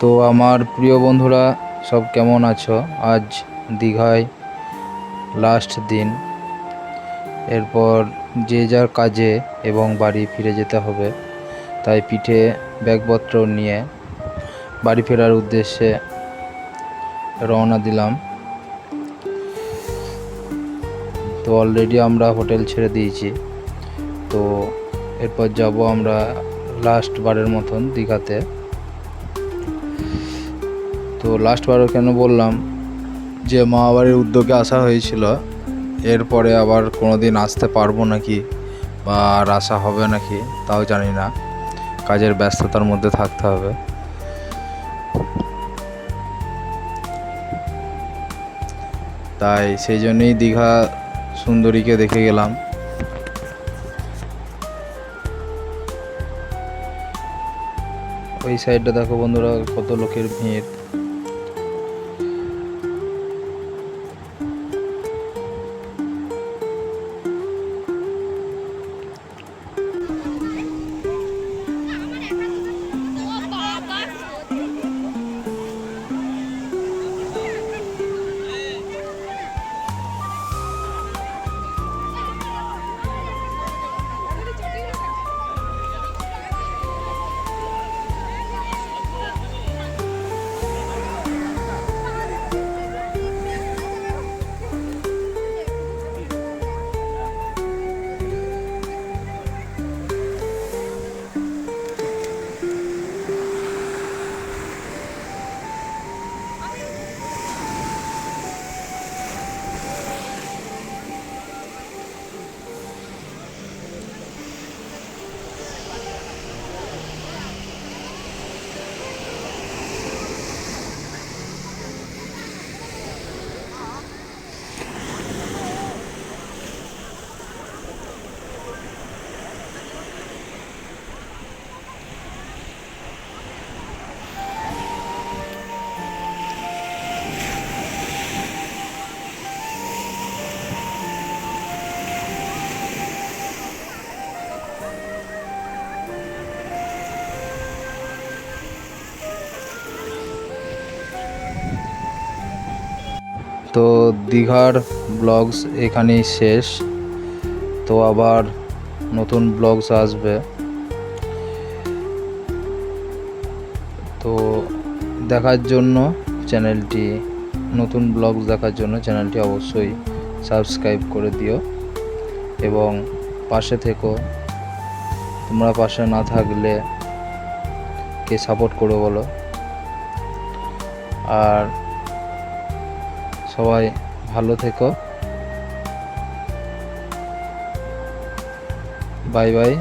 তো আমার প্রিয় বন্ধুরা, সব কেমন আছো? আজ দীঘায় লাস্ট দিন। এরপর যে যার কাজে এবং বাড়ি ফিরে যেতে হবে, তাই পিঠে ব্যাগপত্র নিয়ে বাড়ি ফেরার উদ্দেশ্যে রওনা দিলাম। তো অলরেডি আমরা হোটেল ছেড়ে দিয়েছি। তো এরপর যাব আমরা লাস্ট বারের মতন দীঘাতে। তো লাস্ট বারও কেন বললাম যে মামাবাড়ির উদ্যোগে আসা হয়েছিল। এরপরে আবার কোনো দিন আসতে পারব নাকি বা আর আসা হবে নাকি তাও জানি না। কাজের ব্যস্ততার মধ্যে থাকতে হবে। তাই সেই জন্যই দীঘা সুন্দরীকে দেখে গেলাম। ওই সাইডটা দেখো বন্ধুরা, কত লোকের ভিড়। তো দীঘার ব্লগস এখানেই শেষ। তো আবার নতুন ব্লগস আসবে। তো দেখার জন্য চ্যানেলটি নতুন ব্লগস দেখার জন্য চ্যানেলটি অবশ্যই সাবস্ক্রাইব করে দিও। এবং পাশে থেকো। তোমরা পাশে না থাকলে কে সাপোর্ট করো বলো? আর সবাই ভালো থেকো। Bye bye.